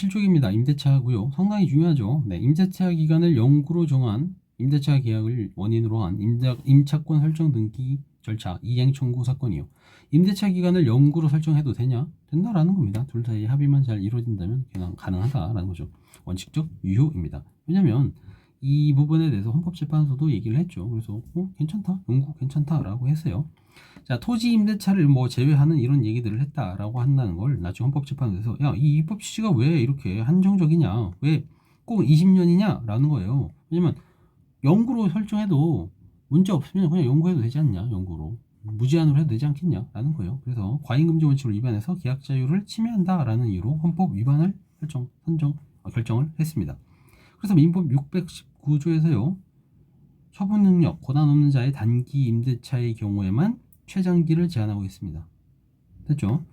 실족입니다. 임대차고요. 상당히 중요하죠. 네, 임대차 기간을 영구로 정한 임대차 계약을 원인으로 한 임자, 임차권 설정 등기 절차 이행 청구 사건이요. 임대차 기간을 영구로 설정해도 되냐? 된다라는 겁니다. 둘 사이 합의만 잘 이루어진다면 그냥 가능하다라는 거죠. 원칙적 유효입니다. 왜냐면 이 부분에 대해서 헌법재판소도 얘기를 했죠. 그래서 어, 괜찮다, 영구 괜찮다라고 했어요. 자, 토지 임대차를 뭐 제외하는 이런 얘기들을 했다라고 한다는 걸 나중에 헌법재판소에서 야, 이 입법 취지가 왜 이렇게 한정적이냐? 왜 꼭 20년이냐라는 거예요. 왜냐면 영구로 설정해도 문제 없으면 그냥 영구해도 되지 않냐? 영구로. 무제한으로 해도 되지 않겠냐라는 거예요. 그래서 과잉금지 원칙을 위반해서 계약 자유를 침해한다라는 이유로 헌법 위반을 설정, 선정, 어, 결정을 했습니다. 그래서 민법 619조에서요. 처분 능력, 권한 없는 자의 단기 임대차의 경우에만 최장기를 제한하고 있습니다. 됐죠?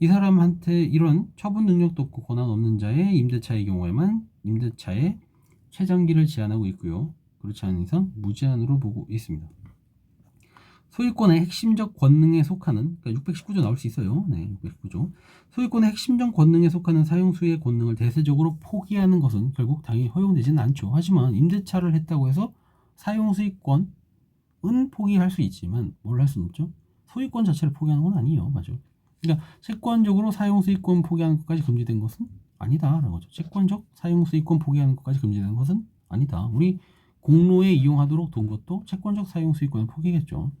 이 사람한테 이런 처분 능력도 없고 권한 없는 자의 임대차의 경우에만 임대차의 최장기를 제한하고 있고요. 그렇지 않은 이상 무제한으로 보고 있습니다. 소유권의 핵심적 권능에 속하는 그러니까 619조 나올 수 있어요. 네, 619조. 소유권의 핵심적 권능에 속하는 사용수의 권능을 대세적으로 포기하는 것은 결국 당연히 허용되지는 않죠. 하지만 임대차를 했다고 해서 사용수익권은 포기할 수 있지만 뭘 할 수는 없죠. 소유권 자체를 포기하는 건 아니에요. 맞죠? 그러니까 채권적으로 사용수익권 포기하는 것까지 금지된 것은 아니다라는 거죠. 채권적 사용수익권 포기하는 것까지 금지된 것은 아니다. 우리 공로에 이용하도록 둔 것도 채권적 사용수익권을 포기겠죠.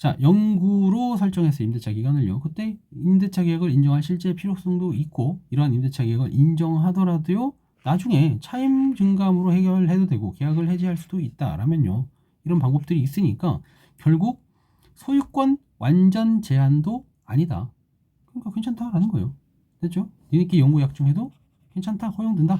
자, 영구로 설정했어요. 임대차 기간을요. 그때 임대차 계약을 인정할 실제 필요성도 있고 이러한 임대차 계약을 인정하더라도요. 나중에 차임 증감으로 해결해도 되고 계약을 해지할 수도 있다라면요. 이런 방법들이 있으니까 결국 소유권 완전 제한도 아니다. 그러니까 괜찮다라는 거예요. 됐죠? 니네끼리 영구 약정해도 괜찮다, 허용된다.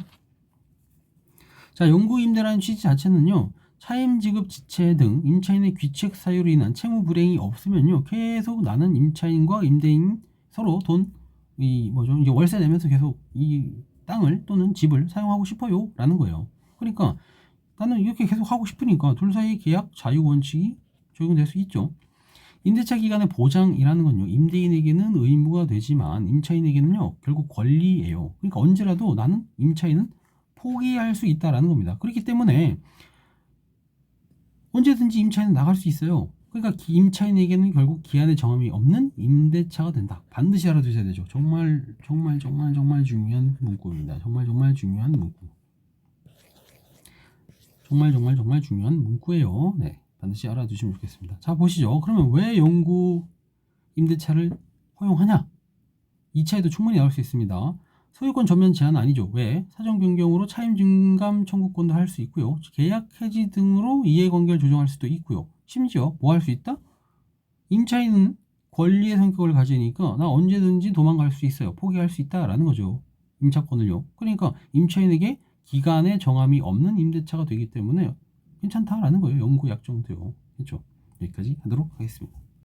자, 영구 임대라는 취지 자체는요. 차임 지급 지체 등 임차인의 귀책 사유로 인한 채무 불이행이 없으면요. 계속 나는 임차인과 임대인 서로 돈 이 뭐죠? 이제 월세 내면서 계속 이 땅을 또는 집을 사용하고 싶어요라는 거예요. 그러니까 나는 이렇게 계속 하고 싶으니까 둘 사이 계약 자유 원칙이 적용될 수 있죠. 임대차 기간의 보장이라는 건요, 임대인에게는 의무가 되지만 임차인에게는요, 결국 권리예요. 그러니까 언제라도 나는 임차인은 포기할 수 있다라는 겁니다. 그렇기 때문에 언제든지 임차인은 나갈 수 있어요. 그러니까 기- 임차인에게는 결국 기한의 정함이 없는 임대차가 된다. 반드시 알아두셔야 되죠. 정말 정말 정말 정말 중요한 문구입니다. 정말 정말 중요한 문구. 정말 정말 정말 중요한 문구예요. 네, 반드시 알아두시면 좋겠습니다. 자 보시죠. 그러면 왜 영구 임대차를 허용하냐? 이 차이도 충분히 나올 수 있습니다. 소유권 전면 제한 아니죠. 왜? 사정 변경으로 차임 증감 청구권도 할 수 있고요. 계약 해지 등으로 이해관계를 조정할 수도 있고요. 심지어 뭐 할 수 있다? 임차인은 권리의 성격을 가지니까 나 언제든지 도망갈 수 있어요. 포기할 수 있다라는 거죠. 임차권을요. 그러니까 임차인에게 기간의 정함이 없는 임대차가 되기 때문에 괜찮다라는 거예요. 영구 약정도요. 그렇죠? 여기까지 하도록 하겠습니다.